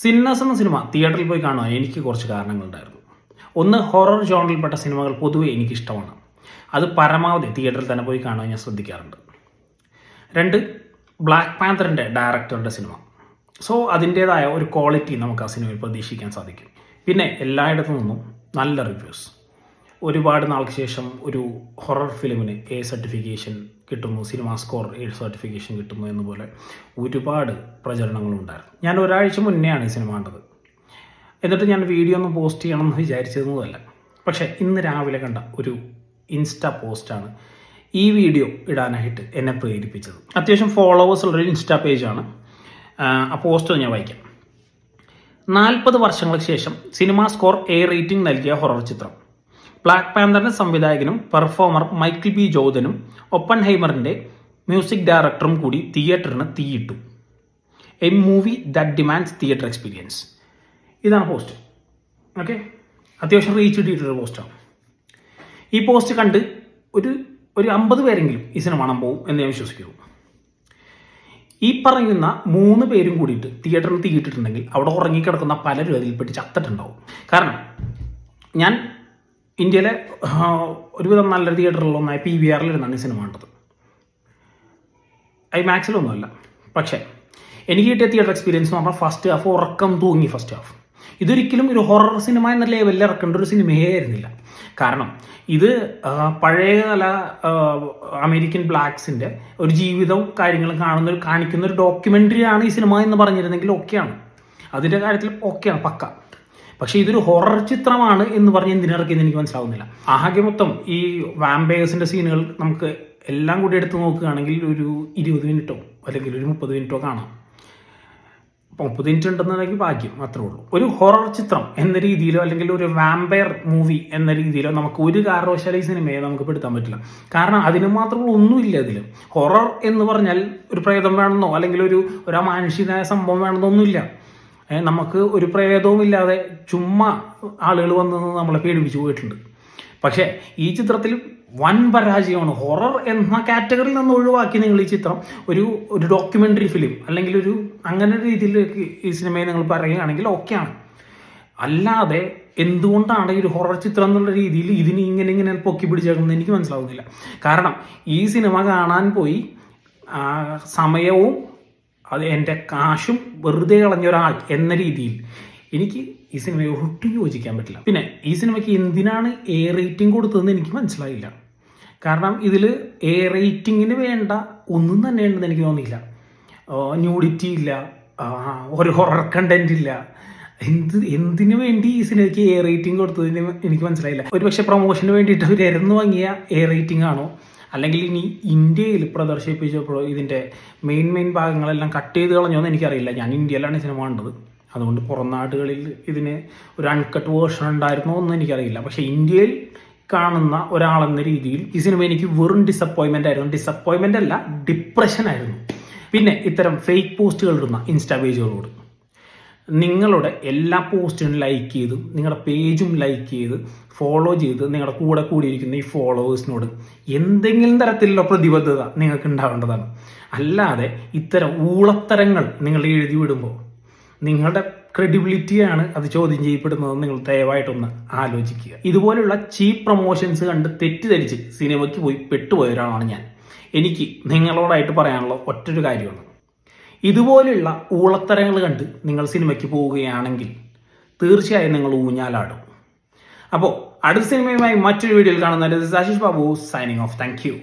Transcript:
സിന്നസ് എന്ന സിനിമ തിയേറ്ററിൽ പോയി കാണാൻ എനിക്ക് കുറച്ച് കാരണങ്ങളുണ്ടായിരുന്നു. ഒന്ന് ഹൊറർ ജോണറിൽപ്പെട്ട സിനിമകൾ പൊതുവെ എനിക്കിഷ്ടമാണ്. അത് പരമാവധി തിയേറ്ററിൽ തന്നെ പോയി കാണാൻ ഞാൻ ശ്രദ്ധിക്കാറുണ്ട്. രണ്ട് ബ്ലാക്ക് പാന്തറിന്റെ ഡയറക്ടറുടെ സിനിമ സോ അതിന്റേതായ ഒരു ക്വാളിറ്റി നമുക്ക് ആ സിനിമയിൽ പ്രതീക്ഷിക്കാൻ സാധിക്കും. പിന്നെ എല്ലായിടത്തു നിന്നും നല്ല റിവ്യൂസ് ഒരുപാട് നാൾക്ക് ശേഷം ഒരു ഹൊറർ ഫിലിമിന് എ സർട്ടിഫിക്കേഷൻ കിട്ടുന്നു സിനിമ സ്കോർ എ സർട്ടിഫിക്കേഷൻ കിട്ടുന്നു എന്നപോലെ ഒരുപാട് പ്രചരണങ്ങളുണ്ടായിരുന്നു ഞാൻ ഒരാഴ്ച മുന്നെയാണ് ഈ സിനിമ കണ്ടത്. എന്നിട്ട് ഞാൻ വീഡിയോ ഒന്ന് പോസ്റ്റ് ചെയ്യണം എന്ന് വിചാരിച്ചിരുന്നതല്ല. പക്ഷേ ഇന്ന് രാവിലെ കണ്ട ഒരു ഇൻസ്റ്റ പോസ്റ്റാണ് ഈ വീഡിയോ ഇടാനായിട്ട് എന്നെ പ്രേരിപ്പിച്ചത്. അത്യാവശ്യം ഫോളോവേഴ്സ് ഉള്ളൊരു ഇൻസ്റ്റാ പേജാണ് ആ പോസ്റ്റ് ഞാൻ വായിക്കാം. നാൽപ്പത് വർഷങ്ങൾക്ക് ശേഷം സിനിമ സ്കോർ എ റേറ്റിംഗ് നൽകിയ ഹൊറർ ചിത്രം. ബ്ലാക്ക് പാന്തറിന്റെ സംവിധായകനും പെർഫോമർ മൈക്കിൾ ബി ജോദനും ഒപ്പൻ ഹൈമറിന്റെ മ്യൂസിക് ഡയറക്ടറും കൂടി തിയേറ്ററിന് തീയിട്ടു. A movie that demands theatre experience ഇതാണ് പോസ്റ്റ് ഓക്കെ അത്യാവശ്യം റീച്ച് കിട്ടിയിട്ടൊരു പോസ്റ്റാണ് ഈ പോസ്റ്റ് കണ്ട് ഒരു ഒരു അമ്പത് പേരെങ്കിലും ഈ സിനിമ കാണാൻ പോകും എന്ന് ഞാൻ വിശ്വസിക്കുന്നു. ഈ പറയുന്ന മൂന്ന് പേരും കൂടിയിട്ട് തിയേറ്ററിൽ തീയിട്ടിട്ടുണ്ടെങ്കിൽ അവിടെ ഉറങ്ങിക്കിടക്കുന്ന പലരും അതിൽപ്പെട്ട് ചത്തിട്ടുണ്ടാവും. കാരണം ഞാൻ ഇന്ത്യയിലെ ഒരുവിധം നല്ല തിയേറ്ററിലൊന്നായി പി വി ആറിലിരുന്നാണ് ഈ സിനിമ കണ്ടത്. ഐമാക്സിലൊന്നുമല്ല പക്ഷേ എനിക്ക് കിട്ടിയ തിയേറ്റർ എക്സ്പീരിയൻസ് എന്ന് പറഞ്ഞാൽ ഫസ്റ്റ് ഹാഫ് ഉറക്കം തൂങ്ങി ഫസ്റ്റ് ഹാഫ് ഇതൊരിക്കലും ഒരു ഹൊറർ സിനിമ എന്ന ലെവലിൽ ഇറക്കേണ്ട ഒരു സിനിമയേ ആയിരുന്നില്ല. കാരണം ഇത് പഴയ പഴയകാല അമേരിക്കൻ ബ്ലാക്സിന്റെ ഒരു ജീവിതവും കാര്യങ്ങളും കാണുന്ന ഒരു കാണിക്കുന്ന ഒരു ഡോക്യുമെന്ററിയാണ് ഈ സിനിമ എന്ന് പറഞ്ഞിരുന്നെങ്കിൽ ഓക്കെയാണ് അതിന്റെ കാര്യത്തിൽ ഓക്കെയാണ് പക്ക. പക്ഷേ ഇതൊരു ഹൊറർ ചിത്രമാണ് എന്ന് പറഞ്ഞ് എന്തിനിറക്കിയെന്ന് എനിക്ക് മനസ്സിലാവുന്നില്ല. ആകെ മൊത്തം ഈ വാമ്പയേഴ്സിന്റെ സീനുകൾ നമുക്ക് എല്ലാം കൂടി എടുത്ത് നോക്കുകയാണെങ്കിൽ ഒരു ഇരുപത് മിനിറ്റോ അല്ലെങ്കിൽ ഒരു മുപ്പത് മിനിറ്റോ കാണാം. മുപ്പത് മിനിറ്റ് ഉണ്ടെന്നുണ്ടെങ്കിൽ ഭാഗ്യം മാത്രമേ ഉള്ളൂ. ഒരു ഹൊറർ ചിത്രം എന്ന രീതിയിലോ അല്ലെങ്കിൽ ഒരു വാമ്പയർ മൂവി എന്ന രീതിയിലോ നമുക്ക് ഒരു കാരണവശാല ഈ സിനിമയെ നമുക്ക് പെടുത്താൻ പറ്റില്ല. കാരണം അതിന് മാത്രമുള്ള ഒന്നുമില്ല അതിൽ ഹൊറർ എന്ന് പറഞ്ഞാൽ ഒരു പ്രേതം വേണമെന്നോ അല്ലെങ്കിൽ ഒരു ഒരു അമാനുഷികമായ സംഭവം വേണമെന്നോ ഒന്നുമില്ല. നമുക്ക് ഒരു പ്രേതവും ഇല്ലാതെ ചുമ്മാ ആളുകൾ വന്ന് നമ്മളെ പേടിപ്പിച്ച് പോയിട്ടുണ്ട്. പക്ഷേ ഈ ചിത്രത്തിൽ വൻ പരാജയമാണ്. ഹൊറർ എന്ന കാറ്റഗറിയിൽ നിന്ന് ഒഴിവാക്കി നിങ്ങൾ ഈ ചിത്രം. ഒരു ഒരു ഡോക്യുമെന്ററി ഫിലിം അല്ലെങ്കിൽ ഒരു അങ്ങനെ രീതിയിലേക്ക് ഈ സിനിമയെ നിങ്ങൾ പറയുകയാണെങ്കിൽ ഓക്കെയാണ് അല്ലാതെ എന്തുകൊണ്ടാണ് ഈ ഒരു ഹൊറർ ചിത്രം എന്നുള്ള രീതിയിൽ ഇതിന് ഇങ്ങനെ ഇങ്ങനെ പൊക്കി പിടിച്ചേക്കുന്നത് എനിക്ക് മനസ്സിലാവുന്നില്ല. കാരണം ഈ സിനിമ കാണാൻ പോയി സമയവും അത് എന്റെ കാശും വെറുതെ കളഞ്ഞ ഒരാൾ എന്ന രീതിയിൽ എനിക്ക് ഈ സിനിമയെ ഒട്ടും യോജിക്കാൻ പറ്റില്ല. പിന്നെ ഈ സിനിമയ്ക്ക് എന്തിനാണ് എ റേറ്റിംഗ് കൊടുത്തതെന്ന് എനിക്ക് മനസ്സിലായില്ല. കാരണം ഇതിൽ എ റേറ്റിങ്ങിന് വേണ്ട ഒന്നും തന്നെ ഉണ്ടെന്ന് എനിക്ക് തോന്നിയില്ല. ന്യൂഡിറ്റി ഇല്ല. ഒരു ഹൊറർ കണ്ടന്റ് ഇല്ല. എന്ത് എന്തിനു വേണ്ടി ഈ സിനിമയ്ക്ക് എ റേറ്റിംഗ് കൊടുത്തതിന് എനിക്ക് മനസ്സിലായില്ല. ഒരു പക്ഷേ പ്രൊമോഷന് വേണ്ടിയിട്ട് അവർ ഇറന്നു വാങ്ങിയ എ റേറ്റിംഗ് ആണോ? അല്ലെങ്കിൽ ഇനി ഇന്ത്യയിൽ പ്രദർശിപ്പിച്ചപ്പോൾ ഇതിന്റെ മെയിൻ മെയിൻ ഭാഗങ്ങളെല്ലാം കട്ട് ചെയ്ത് കളഞ്ഞോ എന്ന് എനിക്കറിയില്ല. ഞാൻ ഇന്ത്യയിലാണ് സിനിമ കണ്ടത്. അതുകൊണ്ട് പുറം നാടുകളിൽ ഇതിന് ഒരു അൺകട്ട് വേർഷൻ ഉണ്ടായിരുന്നോ എന്ന് എനിക്കറിയില്ല. പക്ഷേ ഇന്ത്യയിൽ കാണുന്ന ഒരാളെന്ന രീതിയിൽ ഈ സിനിമ എനിക്ക് വെറും ഡിസപ്പോയിൻമെന്റ് ആയിരുന്നു. ഡിസപ്പോയിൻമെന്റ് അല്ല ഡിപ്രഷൻ ആയിരുന്നു. പിന്നെ ഇത്തരം ഫേക്ക് പോസ്റ്റുകൾ ഇടുന്ന ഇൻസ്റ്റാ പേജുകളോട് നിങ്ങളുടെ എല്ലാ പോസ്റ്റിനും ലൈക്ക് ചെയ്തു നിങ്ങളുടെ പേജും ലൈക്ക് ചെയ്ത് ഫോളോ ചെയ്ത് നിങ്ങളുടെ കൂടെ കൂടിയിരിക്കുന്ന ഈ ഫോളോവേഴ്സിനോട് എന്തെങ്കിലും തരത്തിലുള്ള പ്രതിബദ്ധത നിങ്ങൾക്ക് ഉണ്ടാവേണ്ടതാണ്. അല്ലാതെ ഇത്തരം ഊളത്തരങ്ങൾ നിങ്ങൾ എഴുതി വിടുമ്പോൾ നിങ്ങളുടെ ക്രെഡിബിലിറ്റിയാണ് അത് ചോദ്യം ചെയ്യപ്പെടുന്നത് നിങ്ങൾ ദയവായിട്ടൊന്ന് ആലോചിക്കുക. ഇതുപോലുള്ള ചീപ്പ് പ്രൊമോഷൻസ് കണ്ട് തെറ്റിദ്ധരിച്ച് സിനിമയ്ക്ക് പോയി പെട്ടുപോയ ഒരാളാണ് ഞാൻ. എനിക്ക് നിങ്ങളോടായിട്ട് പറയാനുള്ള ഒറ്റൊരു കാര്യമാണ്. ഇതുപോലെയുള്ള ഊളത്തരങ്ങൾ കണ്ട് നിങ്ങൾ സിനിമയ്ക്ക് പോവുകയാണെങ്കിൽ തീർച്ചയായും നിങ്ങൾ ഊഞ്ഞാലാടും. അപ്പോൾ അടുത്ത സിനിമയുമായി മറ്റൊരു വീഡിയോയിൽ കാണുന്നതിന് Ashish Babu signing off thank you